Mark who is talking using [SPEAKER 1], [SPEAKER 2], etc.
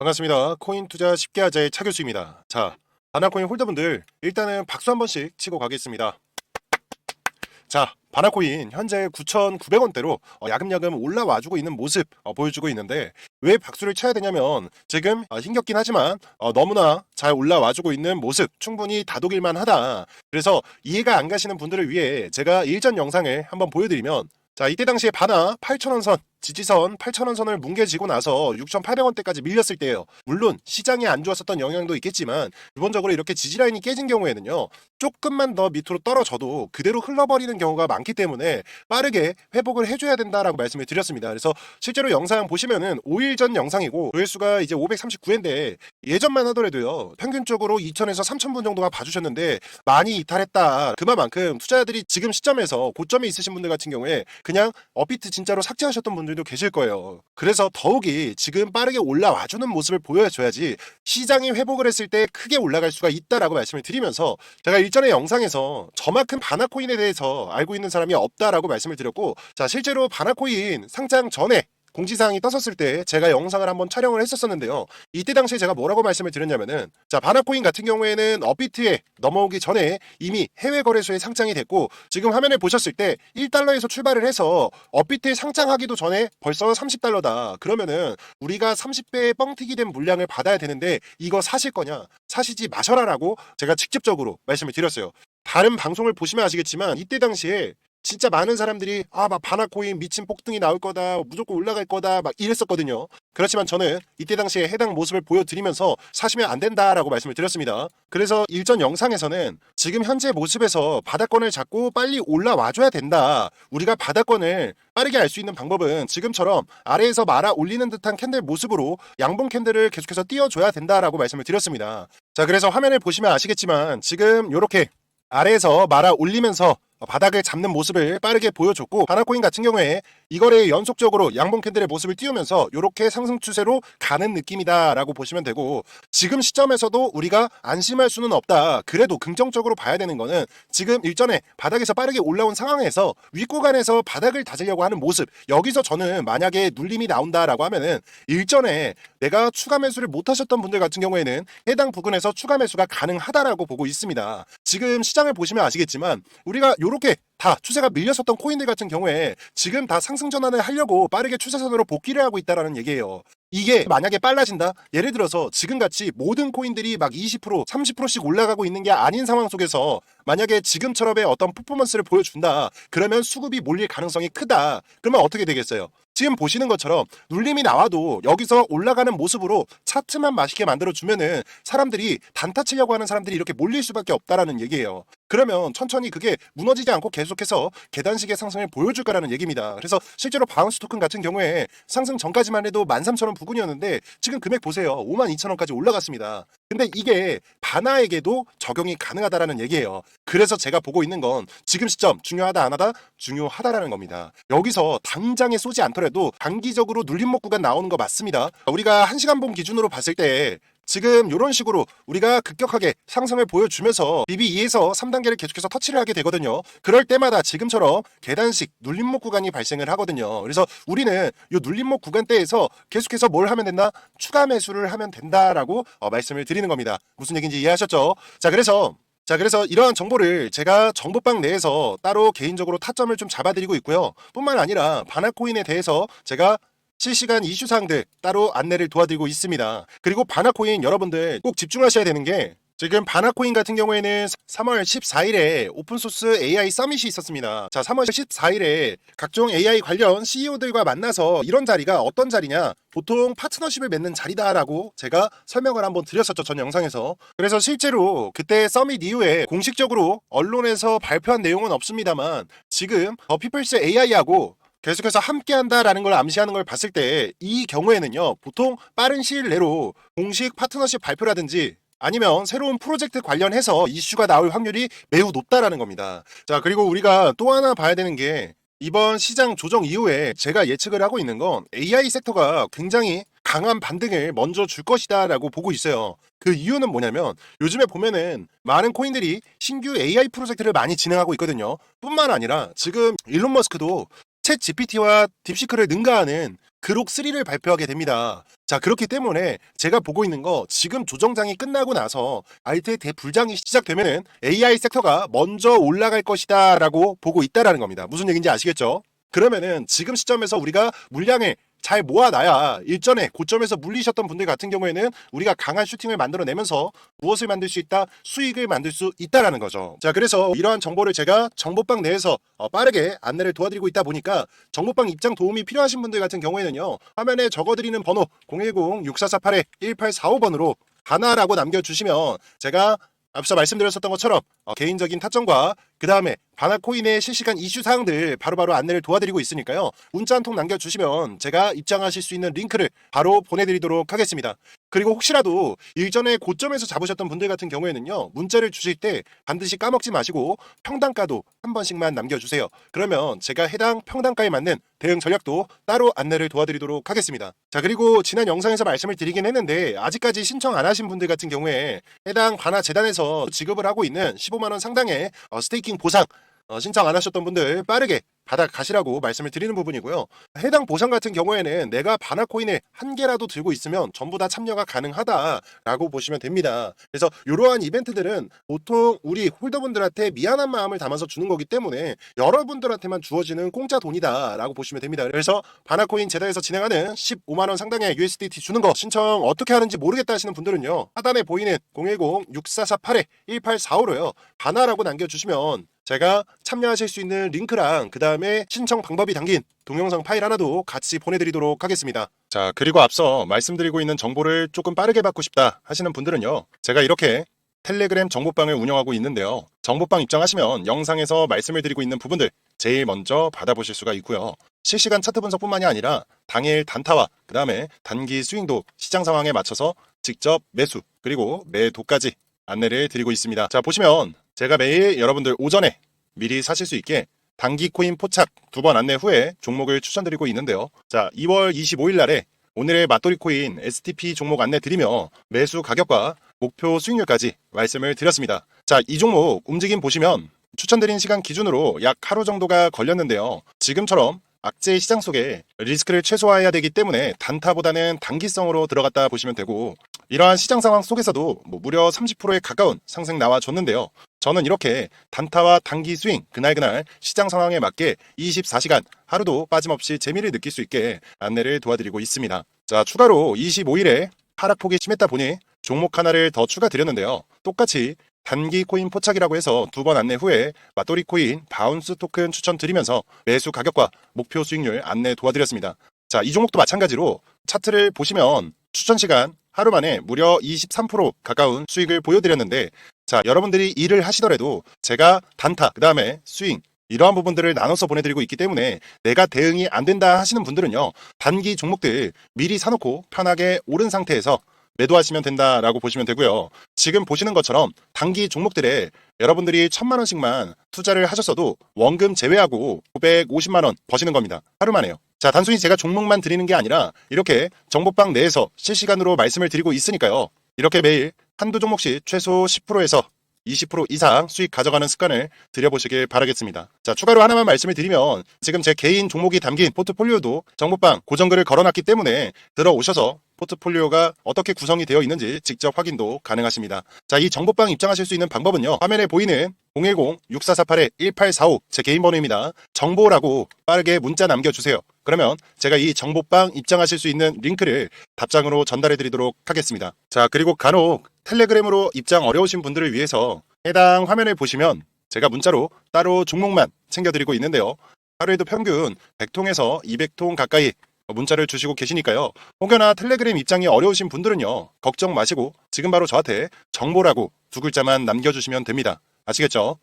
[SPEAKER 1] 반갑습니다. 코인 투자 쉽게 하자의 차 교수입니다. 자, 바나코인 홀더분들 일단은 박수 한 번씩 치고 가겠습니다. 자, 바나코인 현재 9,900원대로 어, 야금야금 올라와주고 있는 모습 어, 보여주고 있는데 왜 박수를 쳐야 되냐면 지금 어, 힘겹긴 하지만 어, 너무나 잘 올라와주고 있는 모습 충분히 다독일만 하다. 그래서 이해가 안 가시는 분들을 위해 제가 일전 영상을 한번 보여드리면 자 이때 당시에 바나 8,000원 선 지지선 8,000원 선을 뭉개지고 나서 6,800원대까지 밀렸을 때예요. 물론 시장이 안 좋았었던 영향도 있겠지만 기본적으로 이렇게 지지라인이 깨진 경우에는요. 조금만 더 밑으로 떨어져도 그대로 흘러버리는 경우가 많기 때문에 빠르게 회복을 해줘야 된다라고 말씀을 드렸습니다. 그래서 실제로 영상 보시면은 5일 전 영상이고 조회수가 이제 539회인데 예전만 하더라도요. 평균적으로 2,000에서 3,000분 정도가 봐주셨는데 많이 이탈했다. 그만큼 투자자들이 지금 시점에서 고점에 있으신 분들 같은 경우에 그냥 업비트 진짜로 삭제하셨던 분들 도 계실 거예요. 그래서 더욱이 지금 빠르게 올라와주는 모습을 보여줘야지 시장이 회복을 했을 때 크게 올라갈 수가 있다라고 말씀을 드리면서 제가 일전에 영상에서 저만큼 바나코인에 대해서 알고 있는 사람이 없다라고 말씀을 드렸고 자 실제로 바나코인 상장 전에 공지사항이 떴었을 때 제가 영상을 한번 촬영을 했었었는데요. 이때 당시에 제가 뭐라고 말씀을 드렸냐면은 자 바나코인 같은 경우에는 업비트에 넘어오기 전에 이미 해외 거래소에 상장이 됐고 지금 화면을 보셨을 때 1달러에서 출발을 해서 업비트에 상장하기도 전에 벌써 30달러다. 그러면은 우리가 30배의 뻥튀기 된 물량을 받아야 되는데 이거 사실 거냐? 사시지 마셔라라고 제가 직접적으로 말씀을 드렸어요. 다른 방송을 보시면 아시겠지만 이때 당시에 진짜 많은 사람들이 아 막 바나코인 미친 폭등이 나올 거다 무조건 올라갈 거다 막 이랬었거든요. 그렇지만 저는 이때 당시에 해당 모습을 보여드리면서 사시면 안 된다라고 말씀을 드렸습니다. 그래서 일전 영상에서는 지금 현재 모습에서 바닥권을 잡고 빨리 올라와줘야 된다. 우리가 바닥권을 빠르게 알 수 있는 방법은 지금처럼 아래에서 말아 올리는 듯한 캔들 모습으로 양봉 캔들을 계속해서 띄워줘야 된다라고 말씀을 드렸습니다. 자 그래서 화면을 보시면 아시겠지만 지금 이렇게 아래에서 말아 올리면서 바닥을 잡는 모습을 빠르게 보여줬고 바나코인 같은 경우에 이거를 연속적으로 양봉 캔들의 모습을 띄우면서 이렇게 상승 추세로 가는 느낌이다라고 보시면 되고 지금 시점에서도 우리가 안심할 수는 없다. 그래도 긍정적으로 봐야 되는 거는 지금 일전에 바닥에서 빠르게 올라온 상황에서 윗구간에서 바닥을 다지려고 하는 모습 여기서 저는 만약에 눌림이 나온다라고 하면은 일전에 내가 추가 매수를 못 하셨던 분들 같은 경우에는 해당 부근에서 추가 매수가 가능하다라고 보고 있습니다. 지금 시장을 보시면 아시겠지만 우리가 요 렇게 다 추세가 밀렸었던 코인들 같은 경우에 지금 다 상승 전환을 하려고 빠르게 추세선으로 복귀를 하고 있다라는 얘기예요. 이게 만약에 빨라진다? 예를 들어서 지금같이 모든 코인들이 막 20%, 30%씩 올라가고 있는 게 아닌 상황 속에서 만약에 지금처럼의 어떤 퍼포먼스를 보여준다. 그러면 수급이 몰릴 가능성이 크다. 그러면 어떻게 되겠어요? 지금 보시는 것처럼 눌림이 나와도 여기서 올라가는 모습으로 차트만 맛있게 만들어주면은 사람들이 단타 치려고 하는 사람들이 이렇게 몰릴 수밖에 없다라는 얘기예요. 그러면 천천히 그게 무너지지 않고 계속해서 계단식의 상승을 보여줄 거라는 얘기입니다. 그래서 실제로 바운스 토큰 같은 경우에 상승 전까지만 해도 13,000원 부근이었는데 지금 금액 보세요. 52,000원까지 올라갔습니다. 근데 이게 바나에게도 적용이 가능하다라는 얘기예요. 그래서 제가 보고 있는 건 지금 시점 중요하다 안 하다 중요하다라는 겁니다. 여기서 당장에 쏘지 않더라도 단기적으로 눌림목 구간 나오는 거 맞습니다. 우리가 1시간 봉 기준으로 봤을 때 지금 이런 식으로 우리가 급격하게 상승을 보여주면서 BB2에서 3단계를 계속해서 터치를 하게 되거든요. 그럴 때마다 지금처럼 계단식 눌림목 구간이 발생을 하거든요. 그래서 우리는 이 눌림목 구간대에서 계속해서 뭘 하면 된다? 추가 매수를 하면 된다라고 어, 말씀을 드리는 겁니다. 무슨 얘기인지 이해하셨죠? 자, 그래서 자, 그래서 이러한 정보를 제가 정보방 내에서 따로 개인적으로 타점을 좀 잡아드리고 있고요. 뿐만 아니라 바나코인에 대해서 제가 실시간 이슈 사항들 따로 안내를 도와드리고 있습니다. 그리고 바나코인 여러분들 꼭 집중하셔야 되는 게 지금 바나코인 같은 경우에는 3월 14일에 오픈소스 AI 서밋이 있었습니다. 자, 3월 14일에 각종 AI 관련 CEO들과 만나서 이런 자리가 어떤 자리냐? 보통 파트너십을 맺는 자리다라고 제가 설명을 한번 드렸었죠. 전 영상에서. 그래서 실제로 그때 서밋 이후에 공식적으로 언론에서 발표한 내용은 없습니다만 지금 더 피플스 AI하고 계속해서 함께 한다라는 걸 암시하는 걸 봤을 때 이 경우에는요 보통 빠른 시일 내로 공식 파트너십 발표라든지 아니면 새로운 프로젝트 관련해서 이슈가 나올 확률이 매우 높다라는 겁니다. 자 그리고 우리가 또 하나 봐야 되는 게 이번 시장 조정 이후에 제가 예측을 하고 있는 건 AI 섹터가 굉장히 강한 반등을 먼저 줄 것이다라고 보고 있어요. 그 이유는 뭐냐면 요즘에 보면은 많은 코인들이 신규 AI 프로젝트를 많이 진행하고 있거든요. 뿐만 아니라 지금 일론 머스크도 챗 GPT와 딥시크를 능가하는 그록 3를 발표하게 됩니다. 자, 그렇기 때문에 제가 보고 있는 거 지금 조정장이 끝나고 나서 알트의 대불장이 시작되면은 AI 섹터가 먼저 올라갈 것이다 라고 보고 있다라는 겁니다. 무슨 얘기인지 아시겠죠? 그러면은 지금 시점에서 우리가 물량을 잘 모아놔야 일전에 고점에서 물리셨던 분들 같은 경우에는 우리가 강한 슈팅을 만들어내면서 무엇을 만들 수 있다? 수익을 만들 수 있다라는 거죠. 자, 그래서 이러한 정보를 제가 정보방 내에서 어, 빠르게 안내를 도와드리고 있다 보니까 정보방 입장 도움이 필요하신 분들 같은 경우에는요. 화면에 적어드리는 번호 010-6448-1845번으로 하나라고 남겨주시면 제가 앞서 말씀드렸었던 것처럼 어, 개인적인 타점과 그 다음에 바나코인의 실시간 이슈 사항들 바로바로 안내를 도와드리고 있으니까요. 문자 한 통 남겨주시면 제가 입장하실 수 있는 링크를 바로 보내드리도록 하겠습니다. 그리고 혹시라도 일전에 고점에서 잡으셨던 분들 같은 경우에는요. 문자를 주실 때 반드시 까먹지 마시고 평단가도 한 번씩만 남겨주세요. 그러면 제가 해당 평단가에 맞는 대응 전략도 따로 안내를 도와드리도록 하겠습니다. 자 그리고 지난 영상에서 말씀을 드리긴 했는데 아직까지 신청 안 하신 분들 같은 경우에 해당 바나 재단에서 지급을 하고 있는 15만 원 상당의 어, 스테이킹 보상 어, 신청 안 하셨던 분들 빠르게 받아 가시라고 말씀을 드리는 부분이고요. 해당 보상 같은 경우에는 내가 바나 코인을 한 개라도 들고 있으면 전부 다 참여가 가능하다라고 보시면 됩니다. 그래서 이러한 이벤트들은 보통 우리 홀더분들한테 미안한 마음을 담아서 주는 거기 때문에 여러분들한테만 주어지는 공짜 돈이다라고 보시면 됩니다. 그래서 바나코인 재단에서 진행하는 15만 원 상당의 USDT 주는 거 신청 어떻게 하는지 모르겠다 하시는 분들은요. 하단에 보이는 010-6448-1845로요. 바나라고 남겨 주시면 제가 참여하실 수 있는 링크랑 그 다음에 신청 방법이 담긴 동영상 파일 하나도 같이 보내드리도록 하겠습니다. 자, 그리고 앞서 말씀드리고 있는 정보를 조금 빠르게 받고 싶다 하시는 분들은요. 제가 이렇게 텔레그램 정보방을 운영하고 있는데요. 정보방 입장하시면 영상에서 말씀을 드리고 있는 부분들 제일 먼저 받아보실 수가 있고요. 실시간 차트 분석뿐만이 아니라 당일 단타와 그 다음에 단기 스윙도 시장 상황에 맞춰서 직접 매수 그리고 매도까지 안내를 드리고 있습니다. 자 보시면 제가 매일 여러분들 오전에 미리 사실 수 있게 단기 코인 포착 두 번 안내 후에 종목을 추천드리고 있는데요. 자 2월 25일 날에 오늘의 맞돌이 코인 STP 종목 안내 드리며 매수 가격과 목표 수익률까지 말씀을 드렸습니다. 자, 이 종목 움직임 보시면 추천드린 시간 기준으로 약 하루 정도가 걸렸는데요. 지금처럼 악재 시장 속에 리스크를 최소화해야 되기 때문에 단타보다는 단기성으로 들어갔다 보시면 되고 이러한 시장 상황 속에서도 뭐 무려 30%에 가까운 상승 나와줬는데요. 저는 이렇게 단타와 단기 스윙 그날그날 시장 상황에 맞게 24시간 하루도 빠짐없이 재미를 느낄 수 있게 안내를 도와드리고 있습니다. 자, 추가로 25일에 하락폭이 심했다 보니 종목 하나를 더 추가드렸는데요. 똑같이 단기 코인 포착이라고 해서 두 번 안내 후에 맞돌이 코인 바운스 토큰 추천드리면서 매수 가격과 목표 수익률 안내 도와드렸습니다. 자, 이 종목도 마찬가지로 차트를 보시면 추천 시간 하루 만에 무려 23% 가까운 수익을 보여드렸는데 자, 여러분들이 일을 하시더라도 제가 단타, 그 다음에 스윙, 이러한 부분들을 나눠서 보내드리고 있기 때문에 내가 대응이 안 된다 하시는 분들은요, 단기 종목들 미리 사놓고 편하게 오른 상태에서 매도하시면 된다라고 보시면 되고요. 지금 보시는 것처럼 단기 종목들에 여러분들이 천만 원씩만 투자를 하셨어도 원금 제외하고 550만 원 버시는 겁니다. 하루 만에요. 자, 단순히 제가 종목만 드리는 게 아니라 이렇게 정보방 내에서 실시간으로 말씀을 드리고 있으니까요. 이렇게 매일 한두 종목씩 최소 10%에서 20% 이상 수익 가져가는 습관을 들여보시길 바라겠습니다. 자, 추가로 하나만 말씀을 드리면 지금 제 개인 종목이 담긴 포트폴리오도 정보방 고정글을 걸어놨기 때문에 들어오셔서 포트폴리오가 어떻게 구성이 되어 있는지 직접 확인도 가능하십니다. 자, 이 정보방 입장하실 수 있는 방법은요. 화면에 보이는 010-6448-1845 제 개인 번호입니다. 정보라고 빠르게 문자 남겨주세요. 그러면 제가 이 정보방 입장하실 수 있는 링크를 답장으로 전달해 드리도록 하겠습니다. 자, 그리고 간혹 텔레그램으로 입장 어려우신 분들을 위해서 해당 화면을 보시면 제가 문자로 따로 종목만 챙겨드리고 있는데요. 하루에도 평균 100통에서 200통 가까이 문자를 주시고 계시니까요. 혹여나 텔레그램 입장이 어려우신 분들은요. 걱정 마시고 지금 바로 저한테 정보라고 두 글자만 남겨주시면 됩니다. 아시겠죠?